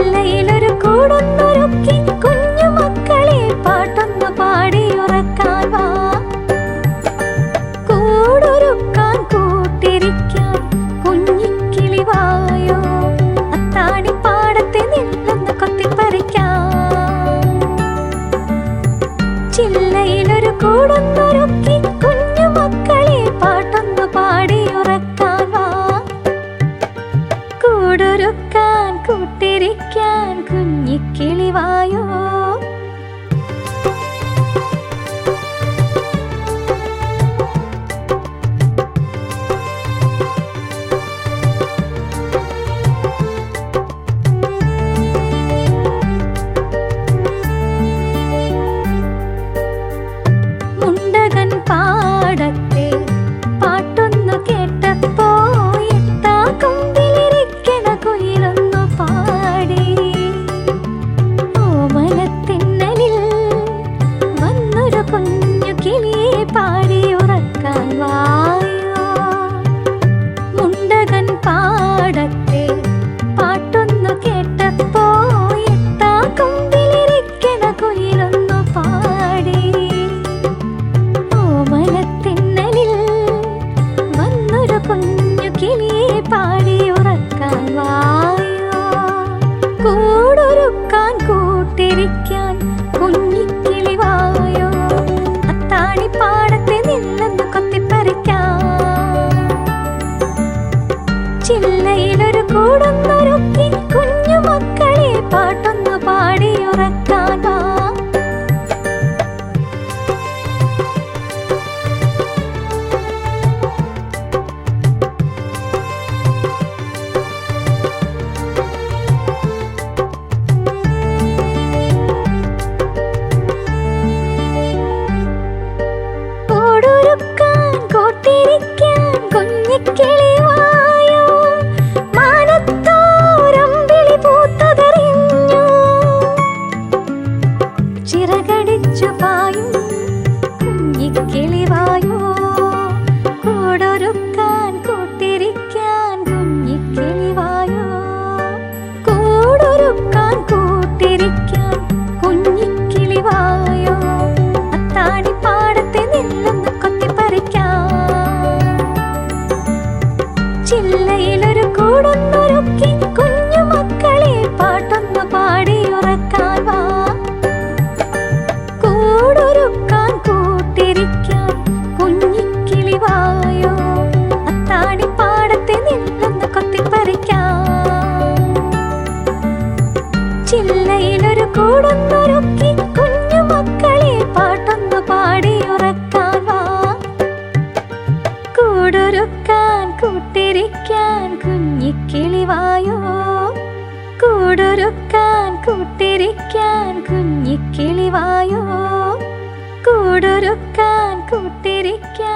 ചില്ലയിലൊരു കൂടുന്നൊരുക്കി കുഞ്ഞു മക്കളെ പാട്ടൊന്നു പാടിയുറക്കാൻ വാ. കൂടൊരുക്കാൻ കൂട്ടിരിക്കാൻ കുഞ്ഞിക്കിളിവായോ അത്താണി പാടത്തെ നിന്നൊന്ന് കൊത്തിപ്പറിക്കാം. ചില്ലയിലൊരു കൂടുന്നു ശിവായോ മുണ്ടകൻ പാടത്തെ പാട്ടൊന്നു കേട്ട പാടി ഉറക്കാൻ വായോ? കൂടൊരുക്കാൻ കൂട്ടിരിക്കാൻ കുഞ്ഞിക്കിളി വായോ? അത്താണി പാടത്തെ കുഞ്ഞു മക്കളെ പാട്ട? கிளிவாயும் கிளிவாயும் കൂട്ടിരിക്കാൻ കുഞ്ഞിക്കിളിവായോ കൂടൊരുക്കാൻ കൂട്ടിരിക്കാൻ കൂടൊരുക്കാൻ കൂട്ടിരിക്കാൻ